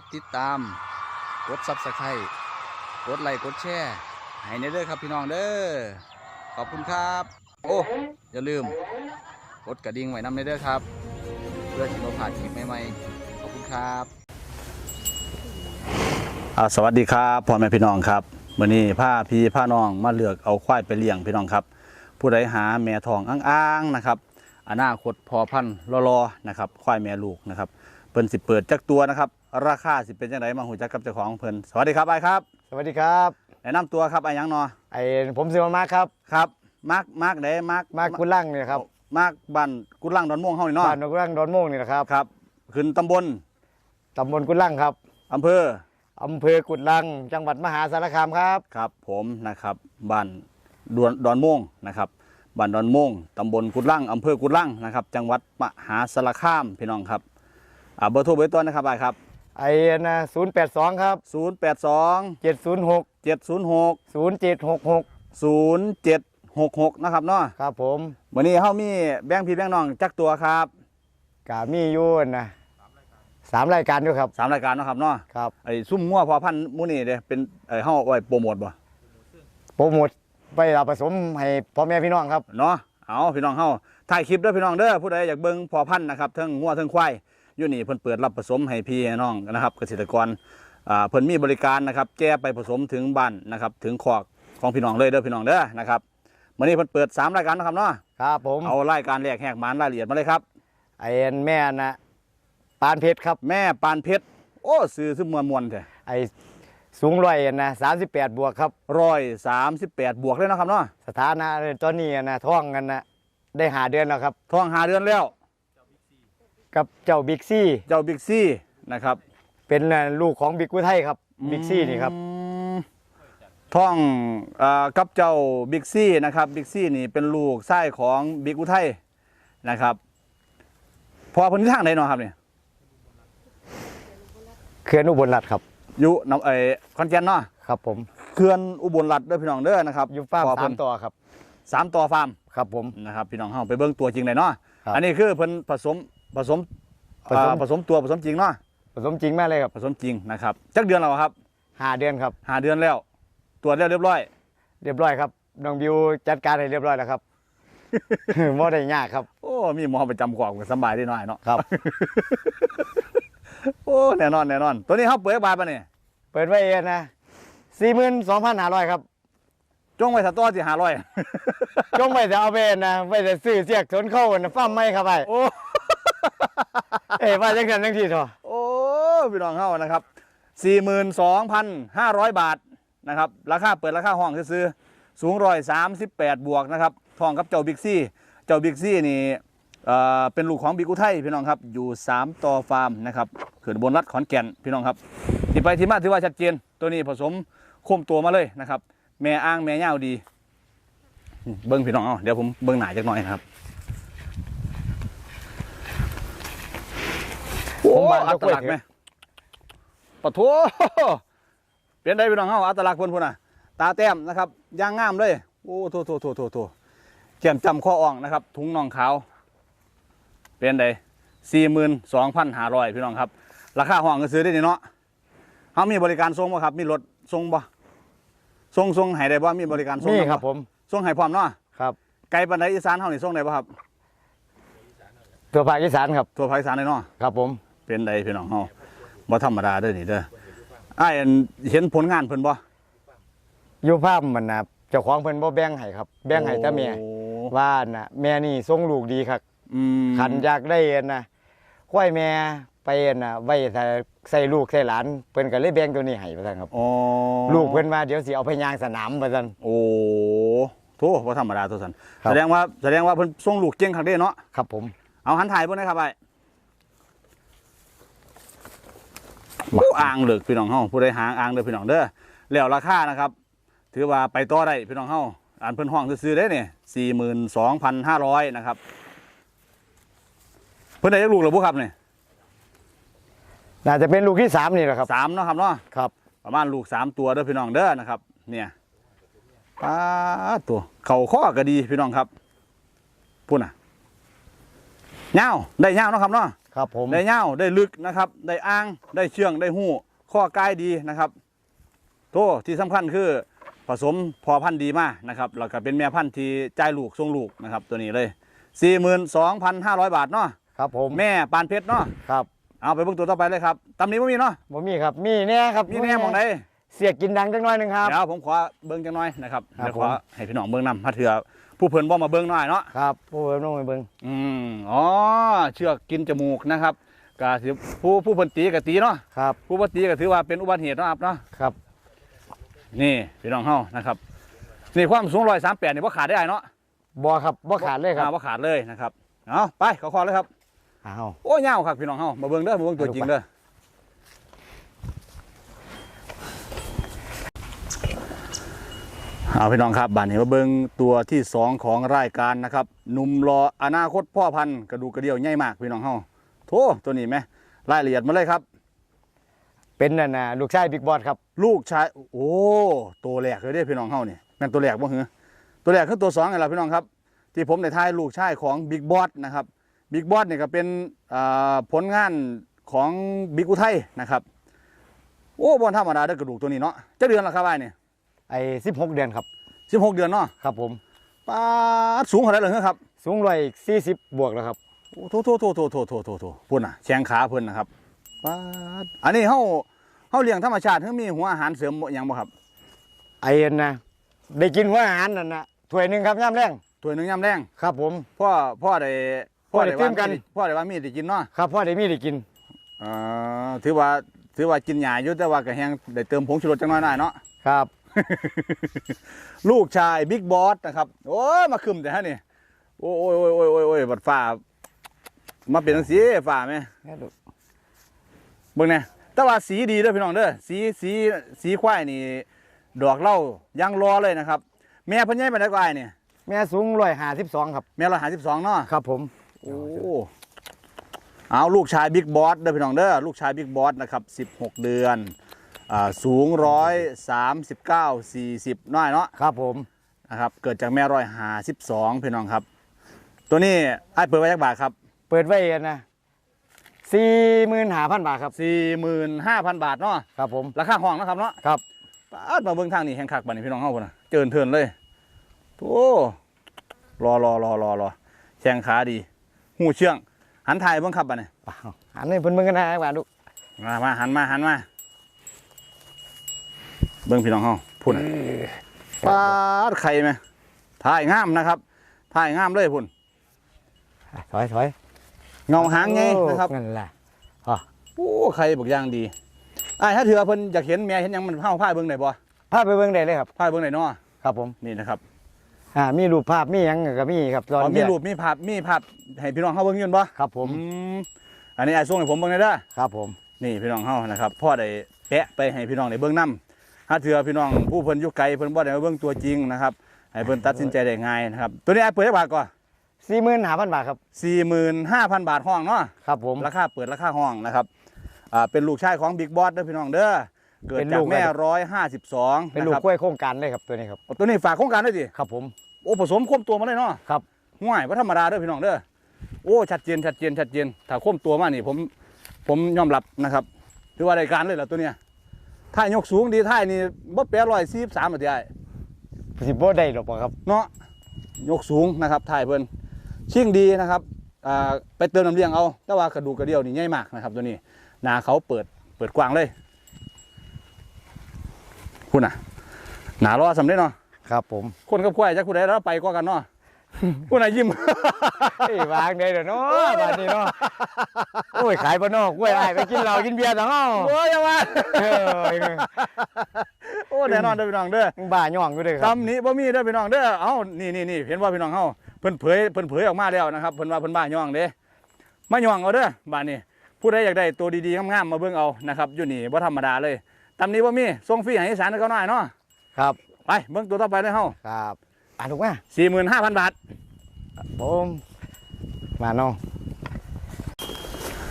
ดติดตาม กดซับสไครต์กดไลค์กดแชร์ให้ในเด้อครับพี่น้องเด้อขอบคุณครับ โอ้อย่าลืม กดกระดิ่งไว้นำในเด้อครับ เพื่อที่เราผ่านคลิปใหม่ๆขอบคุณครับสวัสดีครับพ่อแม่พี่น้องครับมื้อนี้พาพี่พาน้องมาเลือกเอาควายไปเลี้ยงพี่น้องครับ ผู้ใดหาแม่ทองอ้างๆนะครับอนาคตพอพันรอๆนะครับควายแม่ลูกนะครับเพิ่นสิเปิดจักตัวนะครับ ราคาสิเป็นจังไดมาหูจักกับเจ้าของเพิ่นสวัสดีครับไอ้ายครับสวัสดีครับ แนะนำตัวครับไอ้ายหยังนอไอ้ผมซื้อมามาครับ ครับมาร์กมาร์กเด้มาร์กมากุลั่งเนี่ยครับมาร์กบ้านกุดลังดอนม่วงเฮานี่เนาะบ้านนกุลั่งดอนโม่งนี่นะครับครับ ขึ้นตำบลตำบลกุลั่งครับอำเภอ อำเภอกุดลัง จังหวัดมหาสารคามครับ ครับผมนะครับบ้านดอนดอนม่วงนะครับบ้านดอนม่วงตำบลกุดลังอำเภอกุดลังนะครับ จังหวัดมหาสารคามพี่น้องครับอ่าเบอร์โทรเบอร์ต้นนะครับไอ้ายครับ ไอ้นะศูนย์แปดสองครับ082เจ็ดศูนย์หก706ศูนย์เจ็ดหกหก0766นะครับเนาะครับผมวันนี้เฮามีแบ่งพี่แบ่งน้องจักตัวครับกามีอยู่นะสามรายการด้วยครับสามรายการเนาะครับเนาะครับไอ้ซุ่มงัวพอพันธุ์หมูนี่เด้เป็นไอ้เฮาเอาไว้โปรโมทบ่โปรโมทไปเอาผสมให้พ่อแม่พี่น้องครับเนาะเอาพี่น้องเฮาถ่ายคลิปเด้อพี่น้องเด้อผู้ใดอยากเบิ่งพอพันธุ์นะครับเทั้งงัวเทั้งควาย อยู่นี่เพิ่นเปิดรับผสมให้พี่น้องนะครับ เกษตรกรอ่าเพิ่นมีบริการนะครับแจ้ไปผสมถึงบ้านนะครับ ถึงคอกของพี่น้องเลยเด้อพี่น้องเด้อนะครับมื้อนี้เพิ่นเปิดสามรายการนะครับเนาะครับผมเอารายการแรกแหกหมานรายละเอียดมาเลยครับไอ้แม่นะปานเพชรครับ แม่ปานเพชรโอ้ซื้อซึมมวนมวนๆแท้ไอ้สูงร้อยนะสามสิบแปดบวกครับร้อยสามสิบแปดบวกเลยนะครับเนาะสถานะตอนนี้นะท้องกันนะได้หาเดือนแล้วครับท้องหาเดือนแล้ว กับเจ้าบิ๊กซี่ เจ้าบิ๊กซี่นะครับ เป็นน่ะลูกของบิ๊กกุไทยครับบิ๊กซี่นี่ครับอืมท้องเอ่อกับเจ้าบิ๊กซี่นะครับบิ๊กซี่นี่เป็นลูกไส้ของบิ๊กอุทัยนะครับ พอเพ้นที่ทางไหนเนาะครับเนี่ยเขื่อนอุบลรัฐครับอยู่น้ำไอ้คอนแกนเนาะครับ ผมเขื่อนอุบลรัฐเด้อพี่น้องเด้อนะครับอยู่ฟาร์มพสาเพิ่มนต่อครับสามต่อฟาร์มครับผมนะครับพี่น้องเฮาไปเบิ่งตัวจริงเลยเนาะครับอันนี้คือเพิ่นผสม ผสมผสม อ่าผสมตัวผสมจริงเนาะผสมจริงมากเลยครับผสมจริงนะครับจักเดือนแล้วครับหาเดือนครับ หาเดือนแล้วตรวจแล้วเรียบร้อย เรียบร้อยครับน้องบิวจัดการให้เรียบร้อยแล้วครับ บ่ได้ยากครับ โอ้มีหมอประจำกอกก็สำบายได้หน่อยเนาะครับ โอ้แน่นอนแน่นอน ตัวนี้เขาเปิดบาทปะเนี่ยเปิดไว้เองนะสี่หมื่นสองพันห้าร้อยครับจงไว้สัตัวสิหาร้อยจงไปจะเอาไปนะไปจะซื้อเสียกสนเข้านะฟ้าร์มไม่ครับไปโอ้ เอ้ยว่าจังสันจังทีเถอะโอ้พี่น้องเข้านะครับสี่หมื่นสองพันห้าร้อยบาทนะครับราคาเปิดราคาห้องซื้อสูงร้อยสามสิบแปดบวกนะครับทองกับเจ้าบิ๊กซี่ เจ้าบิ๊กซี่นี่เอ่อเป็นลูกของบิ๊กอุทัยพี่น้องครับอยู่สามต่อฟาร์มนะครับเขื่อนบนรัฐขอนแก่นพี่น้องครับที่ไปที่มาถือว่าชัดเจนตัวนี้ผสมโคมตัวมาเลยนะครับ แม่อ้างแม่ย่าวดี เบิ้งพี่น้องเอาเดี๋ยวผมเบิ้งหนาจักหน่อยนะครับ ผมว่าอัจะตกล้วยลักษณ์เถไหมอะปะโถเปลี่ยนได้พี่น้องเฮาอัตลักษณ์เพิ่นพุ่นน่ะ ตาแต้มนะครับย่างงามเลย โอ้โถโถโถโถโถแก้มจำข้ออ่องนะครับ ถุงน่องขาว เป็นไดสี่หมื่นสองพันห้าร้อยพี่น้องครับ ราคาห้องก็ซื้อได้นี่เนาะเฮามีบริการส่งบ่ครับ มีรถส่งบ่ส่งส่งให้ได้บ่มีบริการส่งนี่นำครับผมส่งให้พร้อมเนาะครับไกลปานใดอีสานเฮานี่ส่งได้บ่ครับ ตัวภาคอีสานครับทั่วภาคอีสานเลยเนาะครับผม เป็นไดพี่น้องเฮาบ่ธรรมดาเด้อนี่เด้ออ้ายอันเห็นผลงานเพิ่นบ่อยู่ภาพมันนะเจ้าของเพิ่นบ่แบ่งให้ครับ แบ่งให้แต่แม่โอ้ว่าน่ะแม่นี่ส่งลูกดีครับอืมขันอยากได้นะควายแม่ไปนะไว้ใส่ใส่ลูกใส่หลานเพิ่นก็เลยแบ่งตัวนี้ให้ว่าซั่นครับ อ๋อลูกเพิ่นว่าเดี๋ยวสิเอาไปย่างสนามว่าซั่น โอ้โถบ่ธรรมดาตัวสันครับ แสดงว่าแสดงว่าเพิ่นส่งลูกเก่งคักเด้เนาะครับผม เอาหันถ่ายเพิ่นนะครับไอ้ผู้อ่างเลิกพี่น้องเฮาผู้ใดหางอ่างเด้อพี่น้องเด้อแล้วราคานะครับ ถือว่าไปต่อได้พี่น้องเฮาอ่านเพิ่นห้องซื้อๆได้เนี่ย42,500นะครับ เพิ่นได้ลูกแล้วบ่ครับเนี่ยน่าจะเป็นลูกที่สามนี่แหละครับสามเนาะครับเนาะครับ ประมาณลูกสามตัวเด้อพี่น้องเด้อนะครับ เนี่ยป้าดตัวเข่าข้อก็ดีพี่น้องครับพูดน่ะเงาวได้เงาวเนาะครับเนาะ ครับผมได้เงาวได้ลึกนะครับ ได้อ่างได้เชื่องได้หู้ข้อกายดีนะครับโตที่สำคัญคือผสมพอพันธุ์ดีมากนะครับแล้วก็เป็นแม่พันธุ์ที่จ่ายลูกทรงลูกนะครับ ตัวนี้เลย 42,500 บาทเนาะครับผมแม่ปานเพชรเนาะครับเอาไปเบิ่งตัวต่อไปเลยครับตำนี้บ่มีเนาะบ่มีครับมีแน่ครับมีแน่หมองใด เสียกกินดังจังน้อยหนึงครับ เดี๋ยวผมขอเบิ้งจังหน่อยนะครับครับเดี๋ยวขอผม ให้พี่น้องเบิ้งนำถ้าเถื่อผู้เพิ่นบ่มาเบิ้งหน่อยเนาะครับผู้เบิ่งน้องไปเบิ่งอืมอ๋อเชือกกินจมูกนะครับก็สิผู้ผู้เพิ่นตีก็ตีเนาะครับผู้บ่ตีก็ถือว่าเป็นอุบัติเหตุเนาะครับเนาะครับนี่พี่น้องเฮานะครับนี่ความสูง138นี่บ่ขาดได้เนาะบ่ครับบ่ขาดเลยครับอ่าบ่ขาดเลยนะครับเอาไปขอขอเลยครับอ้าว โอ้ยาวครับพี่น้องเฮามาเบิ่งเด้อมาเบิ่งตัวจริงเด้อ เอาพี่น้องครับบัดนี้มาเบิ่งตัวที่สองของรายการนะครับหนุ่มรออนาคตพ่อพันธุ์กระดูกกระเดี่ยวใหญ่มากพี่น้องเฮาโถตัวนี้ไหมรายละเอียดมาเลยครับ เป็นนั่นน่ะลูกชายบิ๊กบอสครับ ลูกชายโอ้ตัวแรกเลยเด้พี่น้องเฮานี่แม่นตัวแรกบ่หือตัวแรกคือตัวสองไงล่ะพี่น้องครับ ที่ผมได้ทายลูกชายของบิ๊กบอสนะครับบิ๊กบอสเนี่ยก็เป็นอ่าผลงานของบิ๊กอุทัยนะครับโอ้บอลธรรมดาเด้อกระดูกตัวนี้เนาะจะเดือนละครับไอ้เนี่ย ไอ้16เดือนครับสิบหกเดือนเนาะครับผมป้าดสูงเท่าไหร่เลยครับ สูงร้อยสี่สิบบวกแล้วครับโอ้โถโถโถโถโถโถโถโถพุ่นอะแขงขาเพิ่นนะครับป้าดอันนี้เฮาเฮาเลี้ยงธรรมชาติเฮามีหัวอาหารเสริมบ่หยังบ่ครับ ไอ้นั่นนะได้กินหัวอาหารนั่นน่ะถ้วยหนึงครับย่ามแรงถ้วยหนึงยามแรงครับผมพ่อพ่อได้พ่อได้ตื่มกันพ่อได้ว่ามีได้กินเนาะครับพ่อได้มีได้กินอ่าถือว่าถือว่ากินหญ้าอยู่แต่ว่าก็แฮงได้เติมผงชูรสจังน้อยหน่อยเนาะครับ ลูกชายบิ๊กบอสนะครับ โอ้ยมาคึมแต่ฮะนี่ โอ้ยโอ้ยโอ้ยโอ้ยโอ้ยโอ้ยบัดฟ้ามาเป็นจังสีฟ้าไหมเบิ่งแน่แต่ว่าสีดีเด้อพี่น้องเด้อสีสีสีควายนี่ ดอกเหล้ายังรอเลยนะครับ แม่เพิ่นใหญ่ปานใดก็อ้ายนี่แม่สูงร้อยห้าสิบสองครับ แม่152เนาะครับ ผมโอ้เอาลูกชายบิ๊กบอสเด้อพี่น้องเด้อลูกชายบิ๊กบอสนะครับ16เดือน อ่าสูง139 40น้อยเนาะครับผมนะครับเกิดจากแม่ร้อยหาสิบสองพี่น้องครับ ตัวนี้ไอ้ายเปิดไว้ยักบาทครับเปิดไว้นะสี่หมื่นห้าพันบาทครับสี่หมื่นห้าพันบาทเนาะครับผมราคาห้องเนาะครับเนาะครับปาดมาเบิ้งทางนี้แห่งคักบัดนี้พี่น้องเฮาพุ่นน่ะเจินเทินเลยโอ้รอรอรอรอรอแข้งขาดีหูเชื่อง หันถ่ายเบิ้งครับบัดนี้อ้าวอันนี้เพิ่นมึงกันนะบาทดู มามาหันมาหันมา เบิ้งพี่น้องเฮาพุ่นน่ะปาดไข่ไหมถ่ายงามนะครับถ่ายงามเลยพุ่นถอยถอยเงาหางไงนะครับนั่นแหละโอ้ใครบอกอย่างดีไอ้ายถ้าเถื่อเพิ่นอยากเห็นแม่เห็นหยังมันเผาผ้าเบิ่งได้บ่ภาพไปเบิ่งได้เลยครับผ้าเบิ่งได้เนาะครับผมนี่นะครับอ่ามีรูปภาพมีหยังก็มีครับตอนอ๋อมีเนี้ยรูปมีภาพมีภาพให้พี่น้องเฮาเบิ่งอยืนบ่ครับผมอืมอันนี้ไอ้ายส่งให้ผมเบิ่งได้เด้อครับผมนี่พี่น้องเฮานะครับพ่อได้แปะไปให้พี่น้องได้เบิ่งนํ ถ้าเถื่อพี่น้องผู้เพิ่นอยู่ไกลเพิ่นบ่ได้มาเบิ่งตัวจริงนะครับให้เพิ่นตัดสินใจได้ง่ายนะครับตัวนี้ไอ้ายเปิดให้บาทก่อนสี่หมื่นห้าพันบาทครับ45,000บาทห้องเนาะครับผมราคาเปิดราคาห้องนะครับอ่าเป็นลูกชายของบิ๊กบอสเด้อพี่น้องเด้อเกิดเป็นจาลูกกแม่อะไร152เป็นลูกนะครับกล้วยโครงการเลยครับตัวนี้ครับโอ้ตัวนี้ฝากโครงการด้วยสิครับผมโอ้ผสมควบตัวมาเลยเนาะครับห่วยว่าธรรมดาเด้อพี่น้องเด้อโอ้ชัดเจนชัดเจนชัดเจนถ้าควบตัวมานี่ผมผมยอมรับนะครับถือว่าได้การเลยล่ะตัวเนี้ย ท่ายยกสูงดีท่ายนี่บ่แปรร้อยสี่สามนาทีไอ้สิบ่ได้หรอกบ่ครับเนาะยกสูงนะครับท่ายเพิ่นชิ่งดีนะครับอ่าไปเติมน้ำเลี้ยงเอา แต่ว่ากระดูกกระเดี่ยวนี่ใหญ่มากนะครับ ตัวนี้หนาเขาเปิดเปิดกว้างเลยคุณน่ะหนารอสำเร็จเนาะครับผมคนกับควายจักผู้ใดแล้วไปก็กันเนาะ คุณน่ะยิ้มเอ้ยวางได้เด้อเนาะบาดนี้เนาะโอ้ยขายบ่เนอกกล้วยอ้ายไปกินเหล้ากินเบียร์ต่างเฮาโอ้ยอย่ามาเออโอ้แน่นอนเด้อพี่น้องเด้อบ้าย่องอยู่เลยครับตำหนี้บ่มีเด้อพี่น้องเด้อเอ้านี่นี่นี่เห็นว่าพี่น้องเฮาเพิ่นเผยเพิ่นเผยออกมาแล้วนะครับเพิ่นว่าเพิ่นบ้าย่องเด้มาย่องเอาเด้อบ้านนี้ผู้ใดอยากได้ตัวดีๆงามๆมาเบิ่งเอานะครับอยู่นี่บ่ธรรมดาเลยตำหนี้บ่มีส่งฟรีให้อีสานเขาหน่อยเนาะครับไปเบิ่งตัวต่อไปเลยเฮาครับ อ่าถูกไหม45,000บาทผมมาน้อง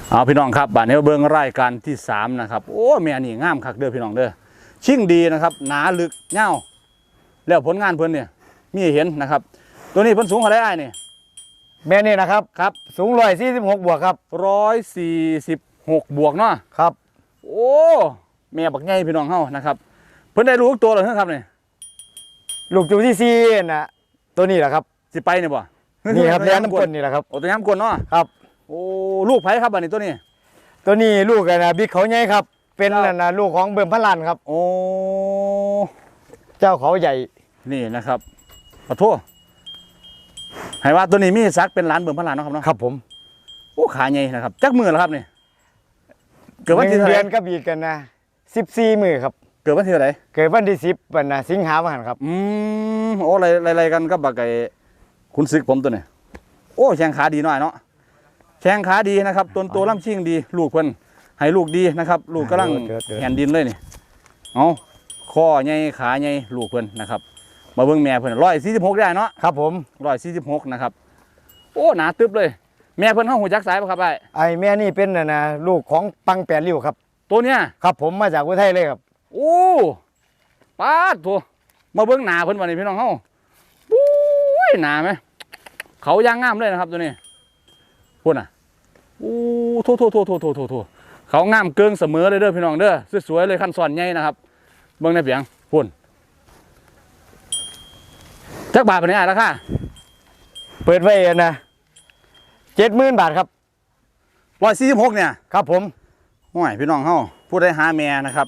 เอาพี่น้องครับบ้านนี้เบิ่งรายการที่สามนะครับโอ้แม่นี่งามคักเด้อพี่น้องเด้อชิ่งดีนะครับ หนาลึกเงาวแล้วผลงานเพิ่นเนี่ยมีให้เห็นนะครับ ตัวนี้เพิ่นสูงเท่าไหร่อ้ายนี่แม่นี่นะครับครับ สูงร้อยสี่สิบหกบวกครับร้อยสี่สิบหกบวกเนาะครับ โอ้แม่บักใหญ่พี่น้องเฮานะครับ เพิ่นได้รู้ตัวแล้วเหรอครับเนี่ย ลูกจูที่ซีนะตัวนี้แหละครับ สิไปเนี่ยบ่นี่ครับตัเลี้วยงน้ำกลนนี่แหละครับโอ้ตัวย้ำกลนเนาะครับ โอ้ลูกไผครับอันนี้ตัวนี้ ตัวนี้ลูกกันนะบิ๊กเขาใหญ่ครับ เป็นครับนั่นนะลูกของเบิ่มพันลันครับ โอ้เจ้าเขาใหญ่นี่นะครับขอโทษให้ว่าตัวนี้มีสักเป็นหล้านเบิ่มพันล้านเนาะครับเนาะครับ ผมโอ้ขาใหญ่นะครับจักมือแล้วครับนี่เกิดวันหที่นึ่งเท่าไหเดืร่อนก็บีกกันนะสิบสี่มือครับเกิดวันที่เท่าไหร่เกิดวันที่สิบวันนะสิงหาวันครับ อืมโอ้อะไรอะไรกันก็บักไก่คุณซึกผมตัวนี้โอ้แข้งขาดีหน่อยเนาะแข้งขาดีนะครับตัวตัวล่ำชิงดี ลูกเพิ่นให้ลูกดีนะครับ ลูกกำลังเดี๋ยวเดี๋ยวแหนดินเลยนี่เอาข้อใหญ่ขาใหญ่ลูกเพิ่นนะครับ มาเบิ่งแม่เพิ่นร้อยสี่สิบหกได้เนาะครับผมร้อยสี่สิบหกนะครับ โอ้หนาตึบเลย แม่เพิ่นเข้าหูจักสายปะครับไอ้ไอ้แม่นี่เป็นน่ะนะลูกของปังแปดริ้วครับ ตัวเนี้ยครับผมมาจากอุทัยเลยครับ โอ้ปาดตัวมาเบิ่งหนาเพิ่นวันนี้พี่น้องเฮาปุ้ยหนาไหมเขายางงามเลยนะครับตัวนี้พุ่นอะโอ้โถโถโถโถโถโถโถเขางามเกิงเสมอเลยเด้อพี่น้องเด้อสวยๆเลยขั้นซ้อนใหญ่นะครับ เบิ่งในเปียงพุ่นจักบาทปานนี้อะราคาเปิดไว้นะเจ็ดหมื่นบาทครับร้อยสี่สิบหกเนี่ย ครับผมห่วยพี่น้องเฮาผู้ได้หาแม่นะครับ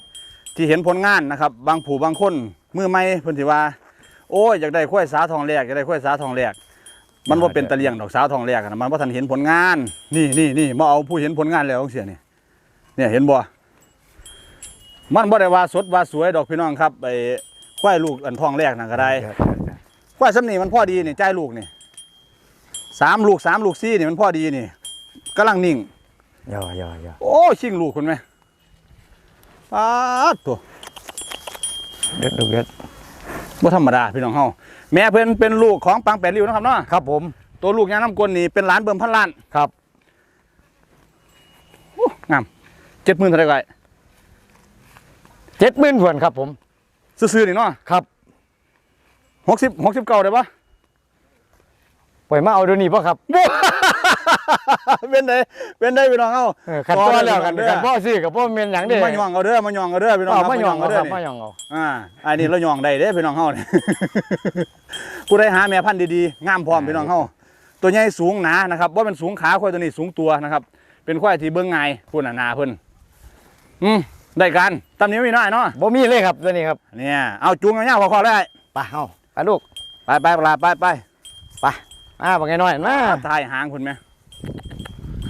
ที่เห็นผลงานนะครับ บางผู้บางคนมือใหม่เพิ่นสิว่า โอ้ยอยากได้ข้อยสาทองแรกอยากได้ข้อยสาทองแรกมันว่าเป็นตะเลียงดอกสาวทองแรกอะนะมันว่าทันเห็นผลงาน นี่นี่นี่มาเอาผู้เห็นผลงานแล้วเสียนี่เนี่ยเห็นบ่มันบ่ได้ว่าสดว่าสวยดอกพี่น้องครับไอ้ควายลูกอันทองแรกนั่นก็ได้ควายสำนีมันพอดีนี่ใจายลูกนี่สามลูกสามลูกซี่นี่มันพอดีนี่กำลังนิ่งย่อย่อย่อโอ้ชิงลูกคุณไหม ปาดตัวเด็ดดูเด็ดบ่ธรรมดาพี่น้องเฮาแม่เพิ่นเป็นลูกของปังแปดริ้วนะครับเนาะครับผมตัวลูกยางน้ำกลนี่เป็นหล้านเบิ่มพันล้านครับโอ้งามเจ็ดหมื่นเท่าไหร่ก็ได้เจ็ดหมื่นผวนครับผม ซื้อๆนี่เนาะครับหกสิบหกสิบเก้าได้ปะปล่อยมาเอาเดี๋ยวนี้ป่ะครับ เป็นไดเป็นไดพี่น้องเฮาเออขันพ่อแล้วกันขันพ่อซื้อกับพ่อเมียนอย่างเด้มาย่องเอาเด้อมาย่องเอาเด้อพี่น้องอ๋อครับมาหยองเอาเอาเด้คอรับนี่มาหยองเอาอ่าอันนี้เราย่องได้เด้พี่น้องเฮานี่ผู้ใดหาแม่พันธุ์ดีๆงามพร้อมพี่น้องเฮาตัวใหญ่สูงหนานะครับว่าเป็นสูงขาควายตัวนี้สูงตัวนะครับ เป็นควายที่เบิ่งง่ายพุ่นน่ะหนาเพิ่นอืมได้กันตำนี้มีน้อยเนาะบ่มีเลยครับตัวนี้ครับเนี่ยเอาจูงเอาเงาพอๆได้ไปเอาไปลูกไปไปปลาไปไปไปอ่าบังไงน้อยมาทายหางคุณไหม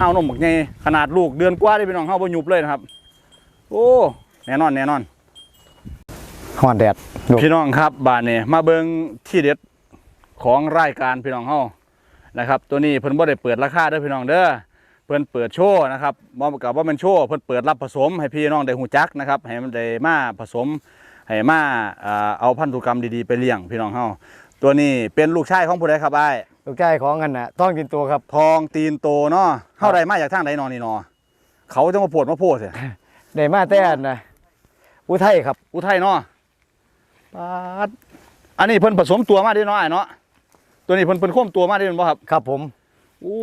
เฮานมบักใหญ่ขนาดลูกเดือนกว่าได้พี่น้องเฮาบ่หยุบเลยนะครับ โอ้แน่นอนแน่นอนหอนแดดลูกพี่น้องครับบานนี้มาเบิงที่เด็ดของรายการพี่น้องเฮานะครับ ตัวนี้เพิ่นบ่ได้เปิดราคาเด้อพี่น้องเด้อเพิ่นเปิดโชว์นะครับบ่กับว่ามันโชว์เพิ่นเปิดรับผสมให้พี่น้องได้หูจักนะครับให้มันได้มาผสมให้มาเอ่อเอาพันธุกรรมดีๆไปเลี้ยงพี่น้องเฮาตัวนี้เป็นลูกชายของผู้ใดครับอ้าย ลูกชายของกันน่ะท้องกินตัวครับ ทองตีนโตเนาะเฮาได้มาจากทางใดนอนี่นอเขาจะมาโพดมาโพดสิได้มาแต่อันนะอุทัยครับอุทัยเนาะปาดอันนี้เพิ่นผสมตัวมาได้เนาะอ้ายเนาะตัวนี้เพิ่นเพิ่นโค้มตัวมาได้เป็นบ่ครับครับผมโอ้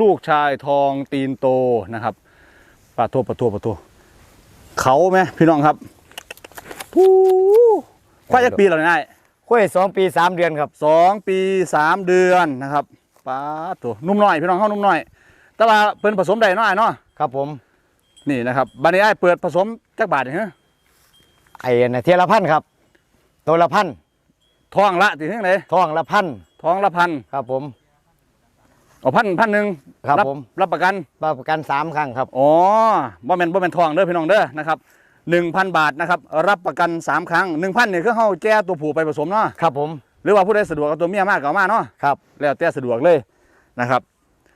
ลูกชายทองตีนโตนะครับปลาโทปลาโทปลาโทเขาไหมพี่น้องครับทูควายจักปีแล้วเนี่ ยอ้ายคุยสองปีสามเดือนครับ สองปีสามเดือนนะครับปลาตัวนุ่มน้อยพี่น้องเฮานุ่มน้อย แต่ว่าเพิ่นผสมได้เนาะอ้ายเนาะครับผม นี่นะครับบัดนี้ไอ้ายเปิดผสมจักบาทเนี่ยฮะไอ้น่ะเทียละพันครับ ตัวละพันทองละติเท่าไหนท้องละพันทองละพันครับผม เอาพันพันหนึ่งครับผม รับประกันประกันสามครั้งครับ อ๋อบ่แม่นบ่แม่นทองเด้อพี่น้องเด้อนะครับ 1,000 บาทนะครับ รับประกัน 3 ครั้ง 1,000เนี่ยคือเฮาแก้ตัวผู้ไปผสมเนาะครับผม หรือว่าผู้ใดสะดวกเอาตัวเมียมากก็เอามาเนาะครับ แล้วแต่สะดวกเลยนะครับ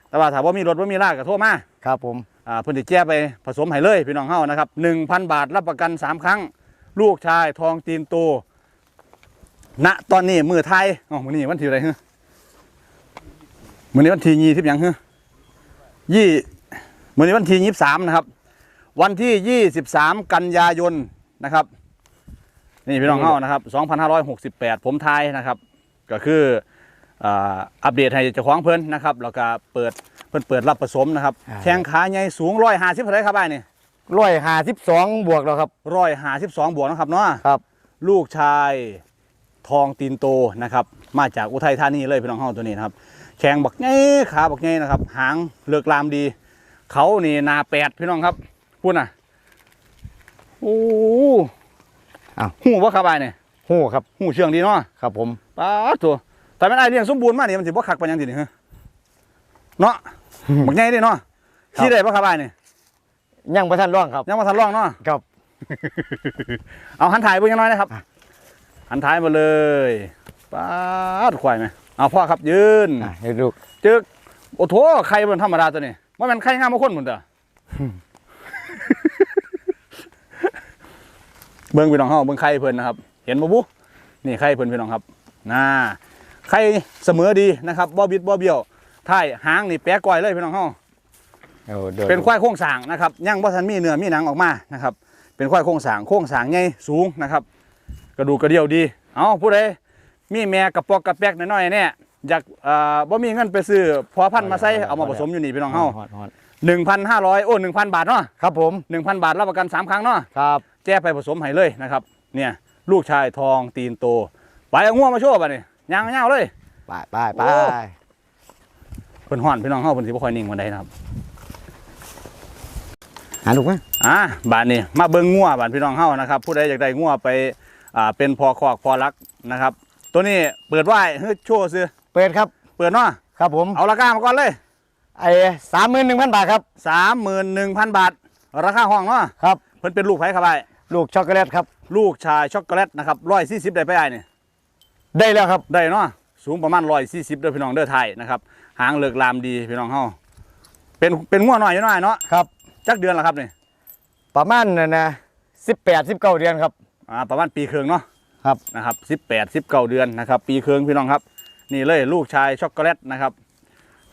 แต่ว่าถ้าว่ามีรถว่ามีลากก็โทรมาครับผมอ่าเพิ่นสิแก้ไปผสมให้เลยพี่น้องเฮานะครับ1,000 บาทรับประกัน 3 ครั้ง ลูกชายทองตีนโตณตอนนี้มือไทยอ๋อมื้อนี้วันที่อะไรฮะมื้อนี้วันที่ยี่สิบหยังฮะยี่มื้อนี้วันที่ยี่สิบสามนะครับ วันที่ 23 กันยายนนะครับ นี่พี่น้องเฮานะครับ2568 ผมทายนะครับ ก็คืออ่าอัปเดตให้เจ้าของเพิ่นนะครับแล้วก็เปิดเพิ่นเปิดรับผสมนะครับแข้งขาใหญ่สูง150เท่าไหร่ครับไอ้นี่ร้อยห้าสิบสองบวกแล้วครับ152บวกนะครับเนาะครับ ลูกชายทองตีนโตนะครับ มาจากอุทัยธานีเลยพี่น้องเฮาตัวนี้นะครับแข้งบักใหญ่ขาบักใหญ่นะครับ หางเลือกลามดี เขานี่หนาแปดพี่น้องครับ พูดน่ะ โอ้อ้าวหูว่าครับไอ้เนี่ยหู้ครับหูเชื่องดีเนาะครับ ผมป้าดตัวแต่มันไอเลี้ยงสมบูรณ์มากนี่มันสิบ่คักปานหยังตินี่ฮะเนาะบักใหญ่เด้เนาะขี้ได้บ่ครับไอ้เนี่ยยังประทันร่องครับ ยังมาทันลองเนาะครับ เอาหันถ่ายเบิ่งจังน้อยนะครับอะหันถ่ายมาเลยป้าดควายไหมเอาพ่อครับยืนอะให้ดูจึกโอ้โถไข่มันธรรมดาตัวนี้ว่ามันไข่งามมาคนหมดเด้อ เบิ่งพี่น้องเฮาเบิ่งไข่เพิ่นนะครับ เห็นบ่บุนี่ไข่เพิ่นพี่น้องครับน่าไข่เสมอดีนะครับบ่บิดบ่เบี้ยวท้ายหางนี่แปะก้อยเลยพี่น้องเฮาเอาดูเป็นควายโครงสร้างนะครับยังบ่ทันมีเนื้อมีหนังออกมานะครับ เป็นควายโครงสร้างโครงสร้างใหญ่สูงนะครับ กระดูกกระเดี่ยวดี เอาผู้ใดมีแม่กระปอกกระแปกน้อยๆเนี่ยอยากเอ่อบ่มีเงินไปซื้อพอพันธุ์มาใส่เอามาผสมอยู่นี่พี่น้องเฮาฮอดฮอด 1,500 โอ้1,000 บาทเนาะครับผม1,000 บาทรับประกัน 3 ครั้งเนาะครับแจ้ไปผสมให้เลยนะครับเนี่ยลูกชายทองตีนโต ไปเอาง่วงมาโชว์บัดนี้ยางเงาวเลยไปไปไปโอ้เพิ่นฮ้อนพี่น้องเฮาเพิ่นสิบ่ค่อยนิ่งปานใดนะครับหาลูกไหมอ่าบานนี้มาเบิ้งงัวบานพี่น้องเฮานะครับผู้ใดอยากได้งัวไปอ่าเป็นพอคอกพอรักนะครับ ตัวนี้เปิดไว้เฮ้ยโชว์ซื้อเปิดครับ เปิดเนาะครับผมเอาราคามาก่อนเลย ไอ้สามหมื่นหนึ่งพันบาทครับ31,000บาท ราคาห้องเนาะครับ เพิ่นเป็นลูกไผครับไอ้ลูกช็อกโกแลตครับ ลูกชายช็อกโกแลตนะครับ140ได้ไปไอ้นี่ได้แล้วครับ ได้เนาะสูงประมาณ140เด้อพี่น้องเด้อไทยนะครับหางเลิกลามดีพี่น้องเฮาเป็นเป็นงัวน้อยอยู่น้อยเนาะครับ จักเดือนละครับนี่ประมาณนั่นนะสิบแปดสิบเก้าเดือนครับอ่าประมาณปีครึ่งเนาะครับนะครับสิบแปดสิบเก้าเดือนนะครับ ปีเคืองพี่น้องครับ นี่เลยลูกชายช็อกโกแลตนะครับ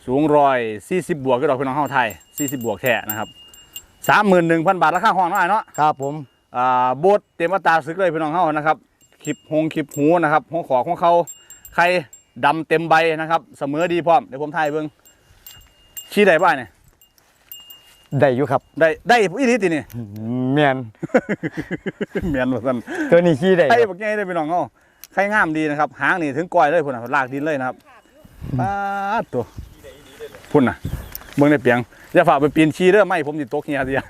สูงรอยสี่สิบบวกก็ดอกพี่น้องเข้าไทยสี่สิบบวกแท้นะครับสามหมื่นหนึ่งพันบาทราคาห้องเนาะไอ้เนาะครับผมอ่าโบดเต็มอัตราซึกเลยพี่น้องเข้านะครับคลิปหงคลิปหูนะครับหัวขอของเขาไข่ดำเต็มใบนะครับ เสมอดีพร้อมเดี๋ยวผมถ่ายเบิ้งชี้ได้ป่ะเนี่ยได้อยู่ครับ ได้ได้อีนิดตินี่เมียนเหมียนว่าซั่นตัวนี้ขี้ได้คไข่รับบักใหญ่เลยพี่น้องเขาไข่งามดีนะครับ หางนี่ถึงก้อยเลยพุ่นน่ะลากดินเลยนะครับปาดตัว พุ่นน่ะเบิ่งในเปียงอย่าฝากไปปีนชีเด้อไม่ผมสิตกเฮียเดียว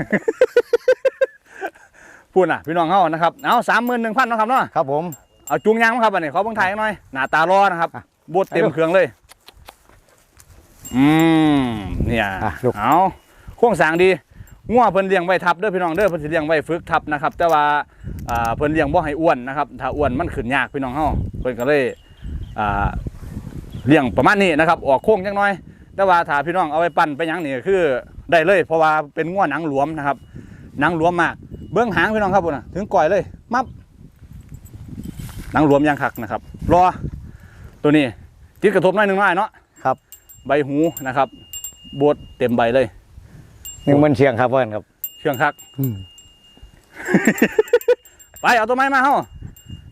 พุ่นน่ะพี่น้องเขานะครับเอาสามหมื่นหนึ่งพันนาะครับเนาะครับผมเอาจุงยางมาครับอันนี้ขอเบิ่งถ่ายหน่อยหน้าตารอนะครับอะบดเต็มเครื่องเลย อืมเนี่ยอะลูกเอาโครงสร้างดีงัวเพิ่นเลี้ยงไว้ทับเด้อพี่น้องเด้อเพิ่นสิเลี้ยงไว้ฝึกทับนะครับ แต่ว่าอ่าเพิ่นเลี้ยงบ่ให้อ้วนนะครับ ถ้าอ้วนมันขึ้นยากพี่น้องเฮาเพิ่นก็เลยอ่าเลี้ยงประมาณนี้นะครับ ออกโค้งจังน้อย แต่ว่าถ้าพี่น้องเอาไปปั่นไปหยังนี่คือได้เลย เพราะว่าเป็นงัวหนังหลวมนะครับ หนังหลวมมาก เบื้องหางพี่น้องครับพุ่นน่ะถึงก่อยเลยมับหนังหลวมอยางคักนะครับ รอตัวนี้ติดกระทบหน้อยหนึงหน่อยเนาะครับ ใบหูนะครับบดเต็มใบเลยหนึ่งมันเชียงครับเพื่อนครับเชื่องคักไปเอาตัวไม้มาเฮ้า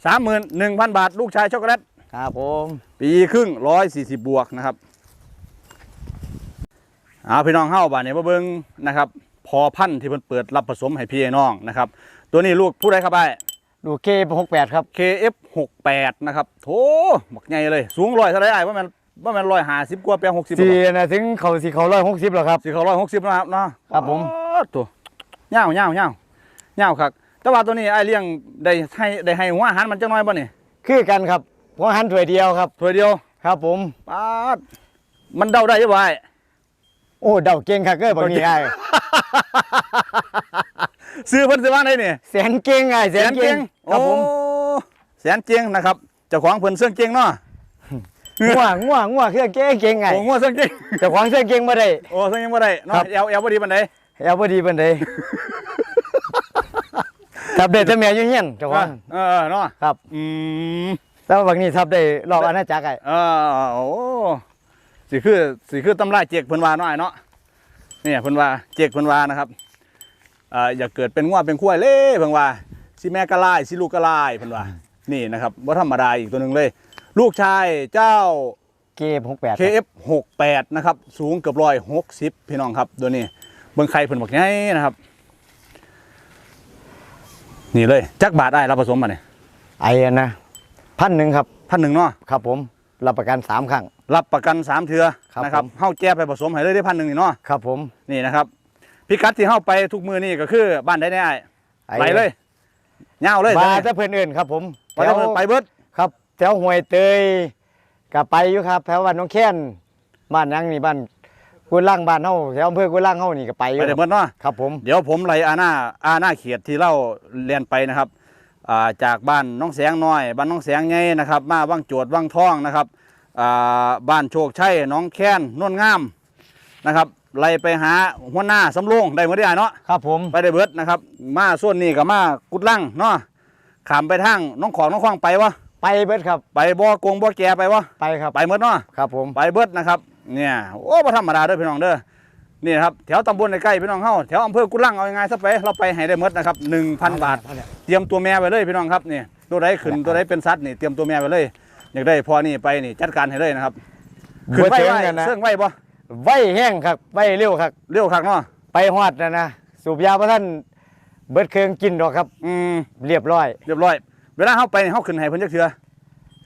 สามหมื่นหนึ่งพันบาท ลูกชายช็อกโกแลตครับผม ปีครึ่งร้อยสี่สิบบวกนะครับ เอาพี่น้องเฮ้าบาทเนี่ยมาเบิ้งนะครับพอพันธุ์ที่เพิ่นเปิดรับผสมให้พี่น้องนะครับตัวนี้ลูกผู้ใดครับไอ้ดูเคหกแปดครับ KF68 นะครับโถบักใหญ่เลยสูงร้อยเท่าไรไอ้ว่ามันว่ามันร้อยห้าสิบกว่าแปลงหกสิบสี่นะถึงเขาสี่เขาร้อยหกสิบแล้วครับสี่เขาร้อยหกสิบนะครับเนาะครับผมอ๋อตัวเงาเงาเงาเงาครับแต่ว่าตัวนี้ไอ้เลี้ยงได้ให้ได้ให้หัวอาหารมันจังน้อยบ่นี่คือกันครับเพราะหันถ้วยเดียวครับถ้วยเดียวครับผมป๊าดมันเดาได้ยังไง โอ้เดาเก่งครับเก้ยบางนี้ไอ้ซื้อเพิ่นซื้อว่างได้นี่แสนเก่งไงแสนเก่งครับผมโอ้แสนเก่งนะครับเจ้าของเพิ่นเสื้อเก่งเนาะง่วงง่วงง่วงเครื่องเก่งเก่งไงโอ้งัวเสื้อเก่งเจ้าของเครื่องเก่งมาได้โอ้เสื้อยังบ่ได้เนาะครับเอวเอวบ่ดีปานใดเอาพอดีเป็นไดทับได้แต่แม่อยู่เฮียนเจ้าของเออเออเนาะครับอืมแต่ว่าบางนี้ทับได้รอบอาณาจักรไอ้เออโอ้ สิคือสิคือตำราเจกเพิ่นว่าเนาะไอ้เนาะเนี่ยเพิ่นว่าเจกเพิ่นว่านะครับอ่าอย่าเกิดเป็นงัวเป็นควายเลยเพิ่นว่าสิแม่กะลายสิลูกกะลายเพิ่นว่านี่นะครับบ่ธรรมดาอีกตัวหนึงเลย ลูกชายเจ้าเกมหกแปด KF68 นะครับ สูงเกือบร้อยหกสิบพี่น้องครับตัวนี้เบิ่งไข่เพิ่นบักใหญ่นะครับ นี่เลย จักบาทได้รับผสมมาเนี่ยไอ้อันนะพันหนึ่งครับพันหนึ่งเนาะครับผมรับประกันสามครั้ง รับประกันสามเทือครับนะครับผมเฮาแก้ไปผสมให้เลยได้พันหนึ่งนี่เนาะครับผมนี่นะครับพิกัดที่เฮาไปทุกมือนี่ก็คือบ้านได้แน่อ้ไปเลยยาวเลยบาไปจะเพื่อนเอื่นครับผมไปเลยไปเบิดครับแถวห้วยเตยกับไปอยู่ครับแถวบ้านน้องแค้นบ้านยังนี่บ้านกุล่างบ้านเฮาแถวอำเภอกุล่างเฮานี่ก็ไปอยู่ไปได้เบิดเนาะ ครับผม เดี๋ยวผมไล่อาหน้าอาหน้าเขียดที่เล่าเรียนไปนะครับอ่าจากบ้านน้องแสงน้อย บ้านน้องแสงใหญ่นะครับ มาว่างโจวดว่างท่องนะครับอ่า บ้านโชคชัยน้องแค้นนวลงามนะครับไล่ไปหาหัวหน้าสำโรงได้หมดได้เนาะครับผมไปได้เบิดนะครับ มาส่วนนี้กับมากุดลังเนาะขามไปทางน้องของน้องขวางไปวะไปเบิดครับไปบ่อกงบ่แกไปวะไปครับไปเบิดเนาะครับผมไปเบิดนะครับเนี่ยโอ้บ่ธรรมดาเด้อพี่น้องเด้อนี่นะครับแถวตำบลใกล้ๆพี่น้องเฮาแถวอำเภอกุดลังเอายังไงซะไปเราไปให้ได้หมดนะครับ1,000บาท เตรียมตัวแม่ไว้เลยพี่น้องครับนี่ตัวใดขึ้นตัวใดเป็นสัตว์นี่เตรียมตัวแม่ไว้เลย อยากได้พอนี่ไปนี่จัดการให้เลยนะครับขึ้นบ่ไว้เชิงไว้กันนะเสื่องไว้บ่ไว้แห้งครับไว้เร็วครับเร็วคักเนาะไปฮอดนะนะสูบยาพระท่านเบิดเครื่องกินดอกครับ อืมเรียบร้อย เรียบร้อย เวลาเฮาไปนี่เฮาขึ้นให้เพิ่นจักเทื่อ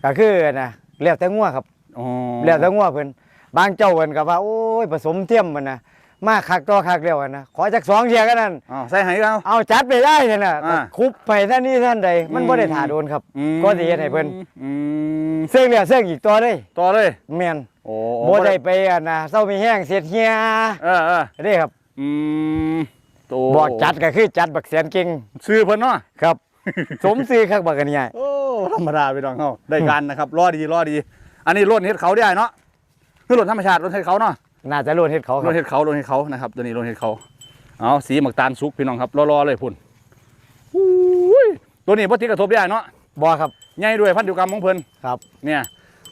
ก็คือนะแล้วแต่งัวครับอ๋อแล้วแต่งัวเพิ่นบางเจ้าเพิ่นก็ว่าโอ้ยผสมเทียมมันนะ มาคักต่อคักเดียวกันนะขอจักสองเทียกันนั่นอ๋อใส่ให้เอา เอาจัดไปได้เนี่ยนะอ่าคุบไปท่านนี้ท่านใด มันอืมบ่ได้ถ่าโดนครับ อืม ก็สิเฮ็ดให้เพิ่นอืมเสื่องแล้วเสื่องอีกตัวเลยต่อเลยแม่นโอ้บ่ได้ไปอะนะเศร้ามีแห้งเสียดเฮียเออเออเด้ครับอืมโตบอกจัดก็คือจัดบักแสนเก่งซื้อเพิ่นเนาะครับ สมซื้อคักบักกันใหญ่โอ้ธรรมดาพี่น้องเฮาได้การนะครับรอดีรอดี อันนี้ล้นเฮ็ดเขาได้เนาะคือล้นธรรมชาติล้นเฮ็ดเขาเนาะ น่าจะรู้เฮ็ดเขาคโรรับนเห็ดเขาโรนเห็ดเขานะครับตัวนี้โรนเห็ดเขาเอาสีหมักตาลสุกพี่น้องครับรอๆเลยพุ่นอุ้ยตัวนี้บ่ติดกระทบได้เนาะบ่ครับใหญ่ด้วยพันธุกรรมของเพิ่นครับ เนี่ย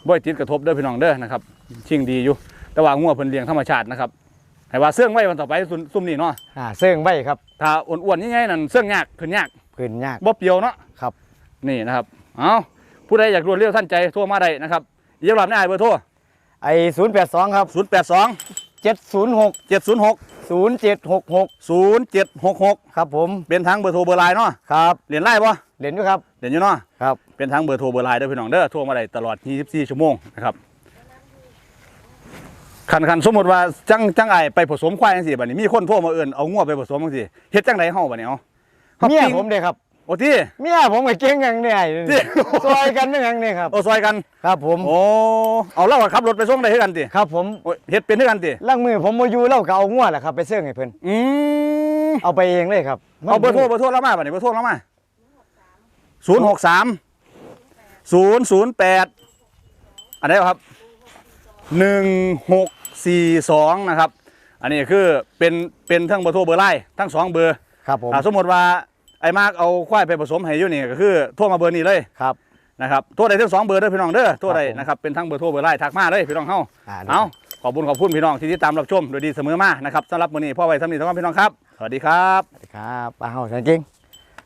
บ่ติดกระทบเด้อพี่น้องเด้อนะครับชิงดีอยู่ แต่ว่างัวเพิ่นเลี้ยงธรรมชาตินะครับให้ว่าเสื่องไว้วันต่อไปซุมซุ่มนี่เนาะอ่าเสื่องไว้ครับถ้าอ้วนๆใหญ่ๆนั่นเสื่องยากขึ้นยากขึ้นยาก บ่เปรียวเนาะครับ นี่นะครับ เอาผู้ใดอยากรวดเร็วทันใจโทรมาได้นะครับอีกรอบหนี้ไอ้เบอร์โทร ไอ้082ครับ082 706 706 0766 0766ครับผมเป็นทั้งเบอร์โทรเบอร์ไลน์เนาะครับเรียนไล่บ่เล่นอยู่ครับเรียนอยู่เนาะครับเป็นทั้งเบอร์โทรเบอร์ไลน์เด้อพี่น้องเด้อโทรมาได้ตลอด 24 ชั่วโมงนะครับคันคันสมมติว่าจังจังไอายไปผสมควายจังซี่บัดนี้มีคนโทรมาเอิ้นเอางัวไปผสมจังซี่เฮ็ดจังไดเฮาบัดนี้เอาฮาเมียปิ้งผมเด้ครับโอ้ที่เมียผมก็เก่งอย่างเนี่ยที่ซอยกันนึงอย่างนี้ครับโอ้ซอยกันครับ ผมโอ้เอาเราอะขับรถไปส่งได้คือกันติครับ ผมโอ้ยเฮ็ดเป็นคือกันติล่างมือผมมาอยู่เล่าก็เอางัวแหละครับไปเสื่องให้เพิ่นอืมเอาไปเองเลยครับเอาเบอร์โทรเบอร์โทรเรามาบัดนี้เบอร์โทรเรามา063 008อันไหนครับหนึ่งหกสี่สองนะครับ อันนี้คือเป็นเป็นทั้งเบอร์โทรเบอร์ไล่ทั้งสองเบอร์ครับผมอ่าสมมติว่า ไอ้มากเอาควายไปผสมให้อยู่นี่ก็คือโทรมาเบอร์นี้เลยครับนะครับโทรได้ทั้งสองเบอร์เด้อพี่น้องเด้อโทรได้ครับผมนะครับเป็นทั้งเบอร์โทรเบอร์ไล่ทักมาเลยพี่น้องเฮาอ่าเอาขอบคุณขอบคุณพี่น้องที่ติดตามรับชมโดยดีเสมอมานะครับสำหรับมื้อนี้พ่อไว้สำนีทั้งพี่น้องครับสวัสดีครับครับป้าเฮาสันจริง